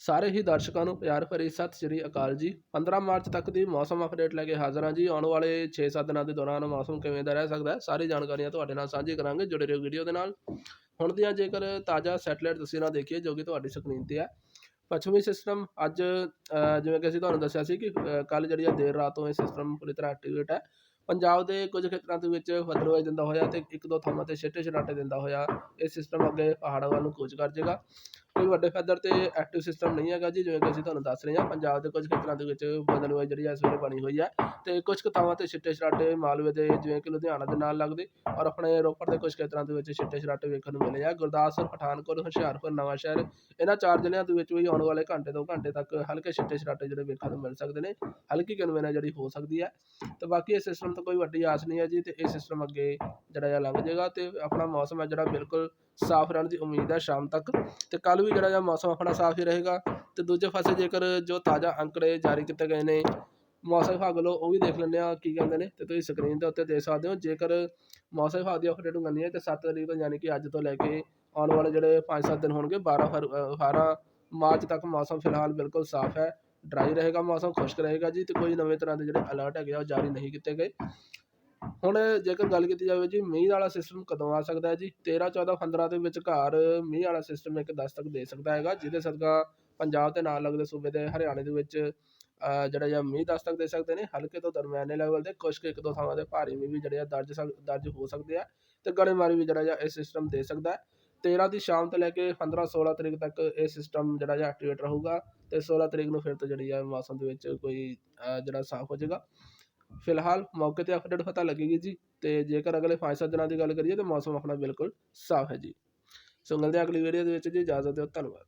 ਸਾਰੇ ਹੀ ਦਰਸ਼ਕਾਂ ਨੂੰ ਪਿਆਰ ਭਰੀ ਸਤਿ ਸ਼੍ਰੀ ਅਕਾਲ ਜੀ। 15 ਮਾਰਚ ਤੱਕ ਦੀ ਮੌਸਮ ਅਪਡੇਟ ਲੈ ਕੇ ਹਾਜ਼ਰ ਹਾਂ ਜੀ। ਆਉਣ ਵਾਲੇ 6-7 ਦਿਨਾਂ ਦੇ ਦੌਰਾਨ ਮੌਸਮ ਕਿਵੇਂ ਦਾ ਰਹਿ ਸਕਦਾ ਹੈ, ਸਾਰੀ ਜਾਣਕਾਰੀਆਂ ਤੁਹਾਡੇ ਨਾਲ ਸਾਂਝੀ ਕਰਾਂਗੇ ਜੁੜੇ ਰਹੋ ਵੀਡੀਓ ਦੇ ਨਾਲ। ਹੁਣ ਦੀਆਂ ਜੇਕਰ ਤਾਜ਼ਾ ਸੈਟਲਾਈਟ ਤਸਵੀਰਾਂ ਦੇਖੀਏ, ਜੋ ਕਿ ਤੁਹਾਡੀ ਸਕਰੀਨ ਤੇ ਹੈ। ਪੱਛਮੀ ਸਿਸਟਮ ਅੱਜ ਜਿਵੇਂ ਕਿ ਅਸੀਂ ਤੁਹਾਨੂੰ ਦੱਸਿਆ ਸੀ ਕਿ ਕੱਲ ਜਿਹੜੀ ਆ ਦੇਰ ਰਾਤ ਤੋਂ ਇਹ ਸਿਸਟਮ ਪੂਰੀ ਤਰ੍ਹਾਂ ਐਕਟੀਵੇਟ ਹੈ। ਪੰਜਾਬ ਦੇ ਕੁਝ ਖੇਤਰਾਂ ਦੇ ਵਿੱਚ ਵਧਰੋਏ ਦਿੰਦਾ ਹੋਇਆ ਤੇ ਇੱਕ ਦੋ ਥਾਵਾਂ ਤੇ ਛਿੱਟੇ ਛਰਾਟੇ ਦਿੰਦਾ ਹੋਇਆ ਇਹ ਸਿਸਟਮ ਅੱਗੇ ਪਹਾੜਾਂ ਵੱਲ ਨੂੰ ਕੂਚ ਕਰ ਜਾਏਗਾ ਕੋਈ ਵੱਡੇ ਪੱਧਰ ਤੇ ਐਕਟਿਵ ਸਿਸਟਮ ਨਹੀਂ ਹੈਗਾ ਜੀ, ਜਿਵੇਂ ਕਿ ਅਸੀਂ ਤੁਹਾਨੂੰ ਦੱਸ ਰਹੇ ਹਾਂ, ਪੰਜਾਬ ਦੇ ਕੁਝ ਖੇਤਰਾਂ ਦੇ ਵਿੱਚ ਬਦਲਵਾਈ ਜਿਹੜੀ ਆ ਇਸ ਵੇਲੇ ਬਣੀ ਹੋਈ ਹੈ ਅਤੇ ਕੁਝ ਕੁ ਥਾਵਾਂ ਤੇ ਛਿੱਟੇ ਛਰਾਟੇ ਮਾਲਵੇ ਦੇ, ਜਿਵੇਂ ਕਿ ਲੁਧਿਆਣਾ ਦੇ ਨਾਲ ਲੱਗਦੇ ਔਰ ਆਪਣੇ ਰੋਪੜ ਦੇ ਕੁਝ ਖੇਤਰਾਂ ਦੇ ਵਿੱਚ ਛਿੱਟੇ ਛਰਾਟੇ ਵੇਖਣ ਨੂੰ ਮਿਲੇ ਆ। ਗੁਰਦਾਸਪੁਰ, ਪਠਾਨਕੋਟ, ਹੁਸ਼ਿਆਰਪੁਰ ਨਵਾਂਸ਼ਹਿਰ ਇਹਨਾਂ ਚਾਰ ਜ਼ਿਲ੍ਹਿਆਂ ਦੇ ਵਿੱਚ ਵੀ ਆਉਣ ਵਾਲੇ ਘੰਟੇ ਦੋ ਘੰਟੇ ਤੱਕ ਹਲਕੇ ਛਿੱਟੇ ਛਰਾਟੇ ਜਿਹੜੇ ਵੇਖਣ ਨੂੰ ਮਿਲ ਸਕਦੇ ਨੇ, ਹਲਕੀ ਕਨਵੇਨਾ ਜਿਹੜੀ ਹੋ ਸਕਦੀ ਹੈ। ਤੇ ਬਾਕੀ ਇਹ ਸਿਸਟਮ ਤੋਂ ਕੋਈ ਵੱਡੀ ਆਸ ਨਹੀਂ ਹੈ ਜੀ ਤੇ ਇਹ ਸਿਸਟਮ ਅੱਗੇ ਜਿਹੜਾ ਜਿਹਾ ਲੰਘ ਜਾਏਗਾ ਤੇ ਆਪਣਾ ਮੌਸਮ ਹੈ ਜਿਹੜਾ ਬਿਲਕੁਲ ਸਾਫ਼ ਰਹਿਣ ਦੀ ਉਮੀਦ ਹੈ ਸ਼ਾਮ ਤੱਕ। ਤੇ ਕੱਲ ਵੀ ਜਿਹੜਾ ਜਿਹਾ ਮੌਸਮ ਆਪਣਾ ਸਾਫ਼ ਹੀ ਰਹੇਗਾ ਤੇ ਦੂਜੇ ਪਾਸੇ ਜੇਕਰ ਜੋ ਤਾਜ਼ਾ ਅੰਕੜੇ ਜਾਰੀ ਕੀਤੇ ਗਏ ਨੇ ਮੌਸਮ ਵਿਭਾਗ ਵੱਲੋਂ ਉਹ ਵੀ ਦੇਖ ਲੈਂਦੇ ਆ ਕੀ ਕਹਿੰਦੇ ਨੇ ਤੇ ਤੁਸੀਂ ਸਕਰੀਨ ਦੇ ਉੱਤੇ ਦੇਖ ਸਕਦੇ ਹੋ ਜੇਕਰ ਮੌਸਮ ਵਿਭਾਗ ਦੀ ਅਪਡੇਟ ਮੰਨੀ ਹੈ ਤੇ 7 ਤਰੀਕ ਤੋਂ ਯਾਨੀ ਕਿ ਅੱਜ ਤੋਂ ਲੈ ਕੇ ਆਉਣ ਵਾਲੇ ਜਿਹੜੇ 5-7 ਦਿਨ ਹੋਣਗੇ 12 ਫਰ- ਅ, 18 ਮਾਰਚ ਤੱਕ ਮੌਸਮ ਫਿਲਹਾਲ ਬਿਲਕੁਲ ਸਾਫ਼ ਹੈ ਡਰਾਈ ਰਹੇਗਾ ਮੌਸਮ ਖੁਸ਼ਕ ਰਹੇਗਾ ਜੀ ਤੇ ਕੋਈ ਨਵੇਂ ਤਰ੍ਹਾਂ ਦੇ ਜਿਹੜੇ ਅਲਰਟ ਹੈਗੇ ਆ ਉਹ ਜਾਰੀ ਨਹੀਂ ਕੀਤੇ ਗਏ। ਹੁਣ ਜੇਕਰ ਗੱਲ ਕੀਤੀ ਜਾਵੇ ਜੀ, ਮੀਂਹ ਵਾਲਾ ਸਿਸਟਮ ਕਦੋਂ ਆ ਸਕਦਾ ਹੈ ਜੀ? 13 14 15 ਦੇ ਵਿਚਕਾਰ ਮੀਂਹ ਵਾਲਾ ਸਿਸਟਮ ਇੱਕ ਦਸਤਕ ਦੇ ਸਕਦਾ ਹੈਗਾ, ਜਿਹਦੇ ਸਦਕਾ ਪੰਜਾਬ ਦੇ ਨਾਲ ਲੱਗਦੇ ਸੂਬੇ ਦੇ ਹਰਿਆਣੇ ਦੇ ਵਿੱਚ ਜਿਹੜਾ ਜਿਹਾ ਮੀਂਹ ਦਸਤਕ ਦੇ ਸਕਦੇ ਨੇ, ਹਲਕੇ ਤੋਂ ਦਰਮਿਆਨੇ ਲੈਵਲ ਦੇ ਕੁਝ ਕੁ ਇੱਕ ਦੋ ਥਾਵਾਂ ਤੇ ਭਾਰੀ ਮੀਂਹ ਵੀ ਜਿਹੜੇ ਆ ਦਰਜ ਸਕ- ਦਰਜ ਹੋ ਸਕਦੇ ਆ ਤੇ ਗੜੇਮਾਰੀ ਵੀ ਜਿਹੜਾ ਜਿਹਾ ਇਹ ਸਿਸਟਮ ਦੇ ਸਕਦਾ ਹੈ। 13 ਦੀ ਸ਼ਾਮ ਤੋਂ ਲੈ ਕੇ 15 16 ਤਰੀਕ ਤੱਕ ਇਹ ਸਿਸਟਮ ਜਿਹੜਾ ਜਿਹਾ ਐਕਟੀਵੇਟ ਰਹੂਗਾ ਤੇ 16 ਤਰੀਕ ਨੂੰ ਫਿਰ ਤੋਂ ਜਿਹੜੀ ਆ ਮੌਸਮ ਦੇ ਵਿੱਚ ਕੋਈ ਜਿਹੜਾ ਸਾਫ਼ ਹੋ ਜਾਏਗਾ। ਫਿਲਹਾਲ ਮੌਕੇ ਤੇ ਅਪਡੇਟ ਪਤਾ ਲੱਗੇਗੀ ਜੀ ਤੇ ਜੇਕਰ ਅਗਲੇ 5-7 ਦਿਨਾਂ ਦੀ ਗੱਲ ਕਰੀਏ ਤਾਂ ਮੌਸਮ ਆਪਣਾ ਬਿਲਕੁਲ ਸਾਫ਼ ਹੈ ਜੀ। ਸੋ ਮਿਲਦੇ ਹਾਂ ਅਗਲੀ ਵੀਡੀਓ ਦੇ ਵਿੱਚ ਜੀ। ਇਜਾਜ਼ਤ ਦਿਓ, ਧੰਨਵਾਦ।